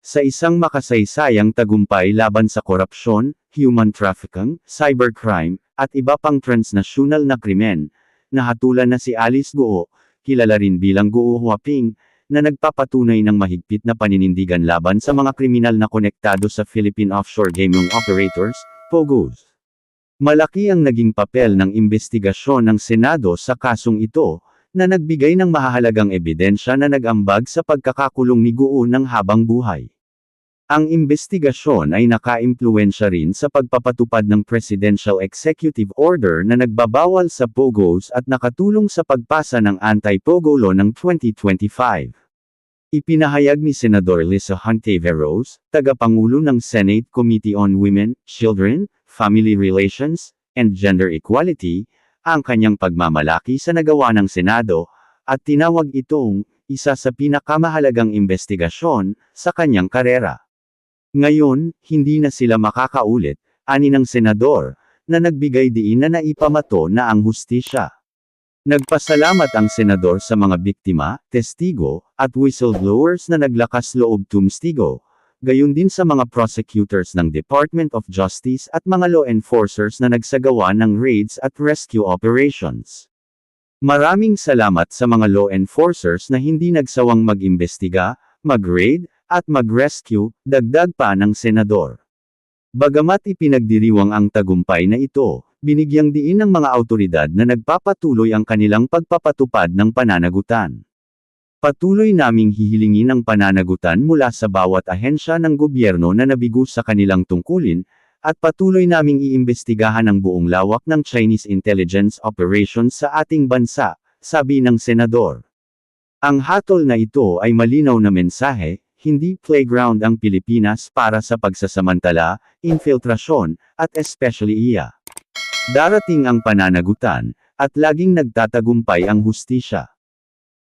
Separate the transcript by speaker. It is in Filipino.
Speaker 1: Sa isang makasaysayang tagumpay laban sa korupsyon, human trafficking, cybercrime, at iba pang transnasyonal na krimen, nahatulan na si Alice Guo, kilala rin bilang Guo Huaping, na nagpapatunay ng mahigpit na paninindigan laban sa mga kriminal na konektado sa Philippine Offshore Gaming Operators, POGOs. Malaki ang naging papel ng investigasyon ng Senado sa kasong ito, na nagbigay ng mahahalagang ebidensya na nag-ambag sa pagkakakulong ni Guo ng habang buhay. Ang investigasyon ay nakaimpluwensya rin sa pagpapatupad ng Presidential Executive Order na nagbabawal sa POGOs at nakatulong sa pagpasa ng Anti-POGO Law ng 2025. Ipinahayag ni Senador Lisa Hontiveros, tagapangulo ng Senate Committee on Women, Children, Family Relations, and Gender Equality, ang kanyang pagmamalaki sa nagawa ng Senado, at tinawag itong isa sa pinakamahalagang investigasyon sa kanyang karera. Ngayon, hindi na sila makakaulit, ani ng senador, na nagbigay diin na naipamato na ang hustisya. Nagpasalamat ang senador sa mga biktima, testigo, at whistleblowers na naglakas loob tumstigo, gayon din sa mga prosecutors ng Department of Justice at mga law enforcers na nagsagawa ng raids at rescue operations. Maraming salamat sa mga law enforcers na hindi nagsawang mag-imbestiga, mag-raid, at mag-rescue, dagdag pa ng senador. Bagamat ipinagdiriwang ang tagumpay na ito, binigyang diin ng mga autoridad na nagpapatuloy ang kanilang pagpapatupad ng pananagutan. Patuloy naming hihilingin ang pananagutan mula sa bawat ahensya ng gobyerno na nabigo sa kanilang tungkulin, at patuloy naming iimbestigahan ang buong lawak ng Chinese intelligence operations sa ating bansa, sabi ng senador. Ang hatol na ito ay malinaw na mensahe, hindi playground ang Pilipinas para sa pagsasamantala, infiltrasyon, at especially iya. Darating ang pananagutan, at laging nagtatagumpay ang hustisya.